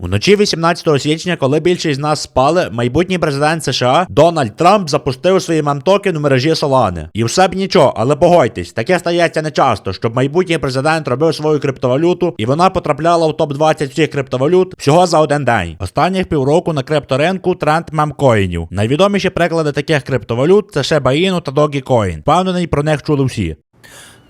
Вночі 18 січня, коли більшість з нас спали, майбутній президент США Дональд Трамп запустив свої мемтокен у мережі Solana. І все б нічого, але погодьтесь, таке стається не часто, щоб майбутній президент робив свою криптовалюту і вона потрапляла в топ-20 всіх криптовалют всього за один день. Останніх півроку на крипторинку тренд мемкоїнів. Найвідоміші приклади таких криптовалют це Inu та Dogecoin. Впевнений, про них чули всі.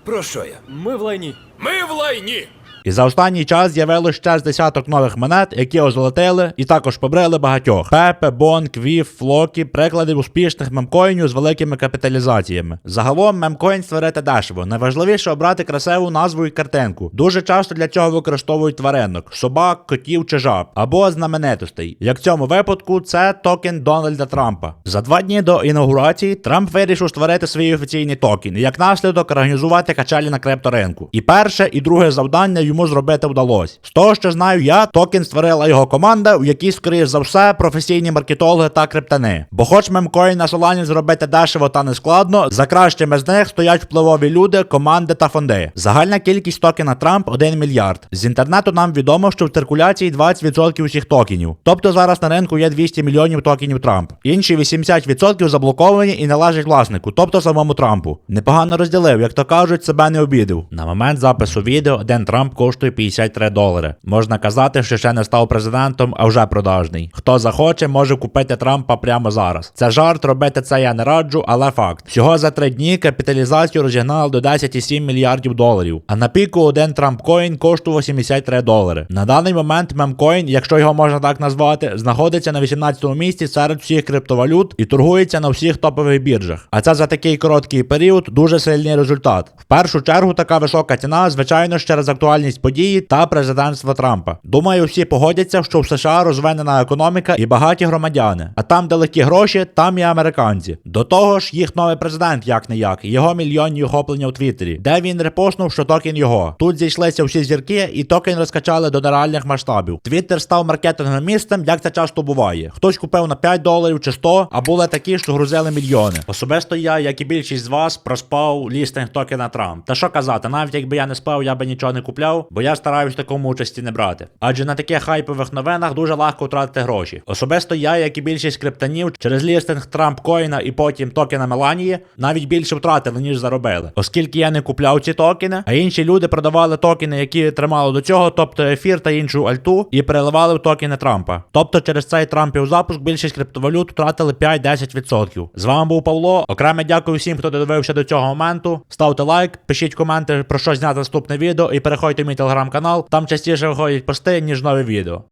Про що я? Ми в лайні. Ми в лайні! І за останній час з'явилось ще з десяток нових монет, які озолотили і також побрили багатьох. Пепе, Бон, Квіф, Флокі, приклади успішних мемкоїнів з великими капіталізаціями. Загалом мемкоін створити дешево. Найважливіше обрати красиву назву і картинку. Дуже часто для цього використовують тваринок, собак, котів чи жаб, або знаменитостей. Як в цьому випадку, це токен Дональда Трампа. За два дні до інаугурації Трамп вирішив створити свій офіційний токен, і як наслідок організувати качелі на крипторинку. І перше, і друге завдання йому зробити вдалося. З того, що знаю я, токен створила його команда, у якій, скоріш за все, професійні маркетологи та криптани. Бо хоч мемкоін на Солані зробити дешево та нескладно, за кращими з них стоять впливові люди, команди та фонди. Загальна кількість токена Трамп 1 мільярд. З інтернету нам відомо, що в циркуляції 20% усіх токенів. Тобто зараз на ринку є 200 мільйонів токенів Трамп. Інші 80% заблоковані і належать власнику, тобто самому Трампу. Непогано розділив, як то кажуть, себе не обідав. На момент запису відео один Трамп коштує 53 долари. Можна казати, що ще не став президентом, а вже продажний. Хто захоче, може купити Трампа прямо зараз. Це жарт, робити це я не раджу, але факт. Всього за три дні капіталізацію розігнали до 10,7 мільярдів доларів. А на піку один Трамп Коін коштував 73 долари. На даний момент мемкоін, якщо його можна так назвати, знаходиться на 18-му місці серед всіх криптовалют і торгується на всіх топових біржах. А це за такий короткий період дуже сильний результат. В першу чергу така висока ціна, звичайно, через актуальність події та президентства Трампа. Думаю, всі погодяться, що в США розвинена економіка і багаті громадяни. А там, де легкі гроші, там і американці. До того ж, їх новий президент, як не як, його мільйонні охоплення у Твіттері, де він репостнув, що токен його. Тут зійшлися всі зірки, і токен розкачали до нереальних масштабів. Твіттер став маркетинговим місцем, як це часто буває. Хтось купив на 5 доларів чи 100, а були такі, що грузили мільйони. Особисто я, як і більшість з вас, проспав лістинг токена Трамп. Та що казати, навіть якби я не спав, я би нічого не купляв, бо я стараюсь в такому участі не брати. Адже на таких хайпових новинах дуже легко втратити гроші. Особисто я, як і більшість криптонів, через лістинг Трамп коїна і потім токена Меланії, навіть більше втратили, ніж заробили. Оскільки я не купляв ці токени, а інші люди продавали токени, які тримали до цього, тобто ефір та іншу альту, і переливали в токени Трампа. Тобто через цей Трампів запуск більшість криптовалют втратили 5-10%. З вами був Павло. Окреме дякую всім, хто додивився до цього моменту. Ставте лайк, пишіть коменти про що зняти наступне відео і переходьте в мій телеграм-канал. Там частіше виходять пости, ніж нові відео.